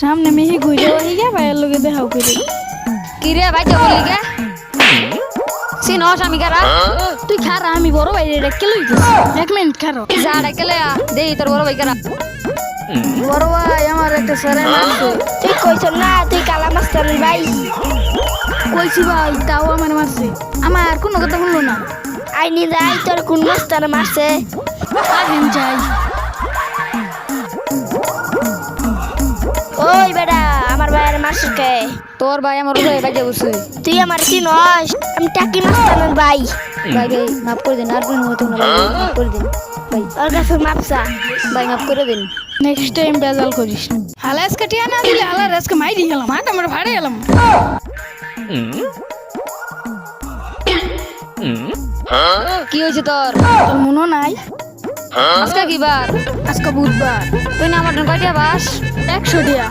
সামনে মিহি ঘুরে ওই গিয়া ভাইয়ের লোকে দেখাও করে কি রে ভাই বলি গে সিন হস আমি কারা তুই খারা আমি বড় ভাই এটা কে লইছিস এক মিনিট খারো। যা ডাকলে দেই তোর বড় ভাই কারা বড় ভাই আমার একটা স্যারে মারছে। তুই কইছ না তুই কালা মাস্টারের ভাই। কইছি ভাই তাও আমার মারছে। আমার কোনো কথা শুনলো না। আইনি যাই তোর কোন মাস্টার মারছে? আহেন যাই। আমার ভাইয়ের মারছে কে তোর ভাই আমার ভাই তুই আমার চিনস আমি টাকি মাস্টারের ভাই। ভাই ভাই মাফ করে দিন আর কোনো হতো না ভাই মাফ করে দিন। ভাই ওর কাছে মাপসা ভাই মাফ করে দিন। নেক্সট টাইম বেজাল করিস না। হালা আজকে টিয়া না দিলে হালা আজকে মাইরি গেলাম হাট আমার ভাড়ে গেলাম। কি হয়েছে তোর? তোর মনে নাই। আজকে কি বার? আজকে বুধবার। তুই না আমার কয়টা বাস একশো টিয়া।